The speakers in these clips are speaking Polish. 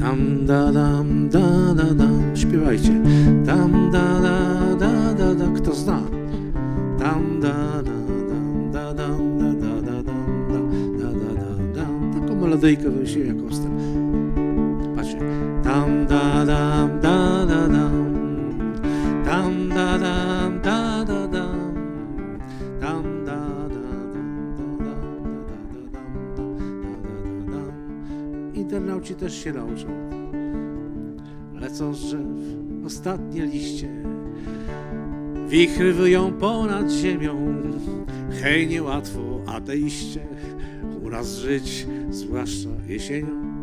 Tam da dam da da dam Śpiewajcie Tam da da da da da Kto zna? Tam da da dam da dam da da da dam da da da da dam Taką melodyjkę wymyśliłem jako wstęp Patrzcie Tam da dam da da Internauci też się nauczą. Lecą z drzew ostatnie liście, wichry wyją ponad ziemią. Hej, niełatwo ateiście u nas żyć, zwłaszcza jesienią.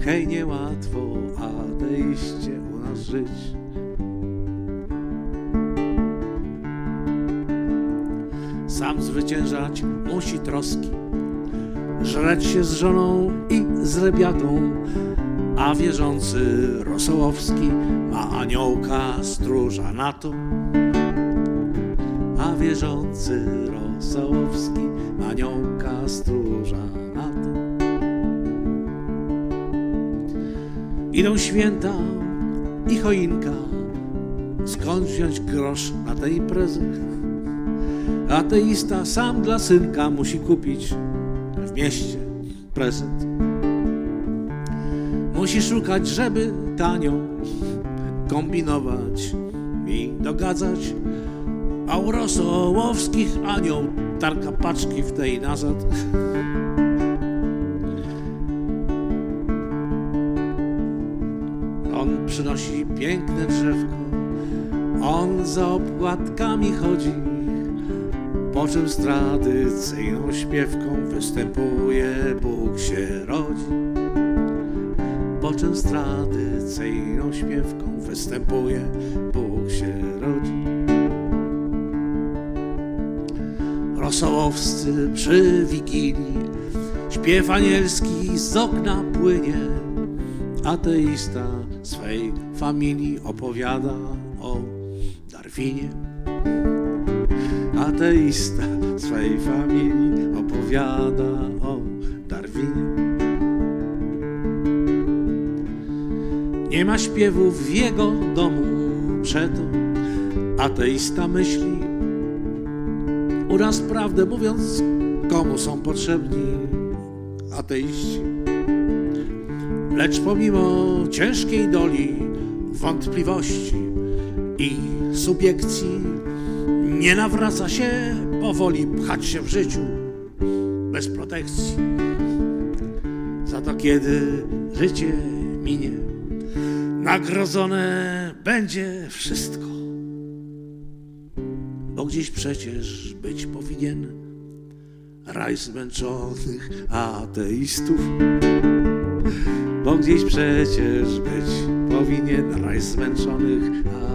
Hej, niełatwo ateiście u nas żyć. Sam zwyciężać musi troski żreć się z żoną i z lebiatą, a wierzący Rosołowski ma aniołka stróża na to. A wierzący Rosołowski ma aniołka stróża na to. Idą święta i choinka, skąd wziąć grosz na te imprezy? Ateista sam dla synka musi kupić w mieście prezent. Musi szukać, żeby tanio kombinować i dogadzać. A u Rosołowskich anioł tarka paczki w tej nazad. On przynosi piękne drzewko, on za opłatkami chodzi, czym z tradycyjną śpiewką występuje Bóg się rodzi. Po czym z tradycyjną śpiewką występuje Bóg się rodzi. Rosołowscy przy Wigilii, śpiew anielski z okna płynie, ateista swej familii opowiada o Darwinie ateista swej familii opowiada o Darwinie. Nie ma śpiewów w jego domu, przeto ateista myśli. U nas prawdę mówiąc, komu są potrzebni ateiści? Lecz pomimo ciężkiej doli, wątpliwości i subiekcji, nie nawraca się powoli pchać się w życiu bez protekcji. Za to kiedy życie minie, nagrodzone będzie wszystko. Bo gdzieś przecież być powinien raj zmęczonych ateistów. Bo gdzieś przecież być powinien raj zmęczonych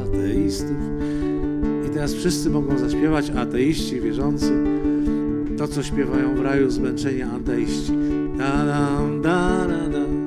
ateistów. Teraz wszyscy mogą zaśpiewać, ateiści, wierzący, to co śpiewają w raju zmęczenia ateiści. Da da. Da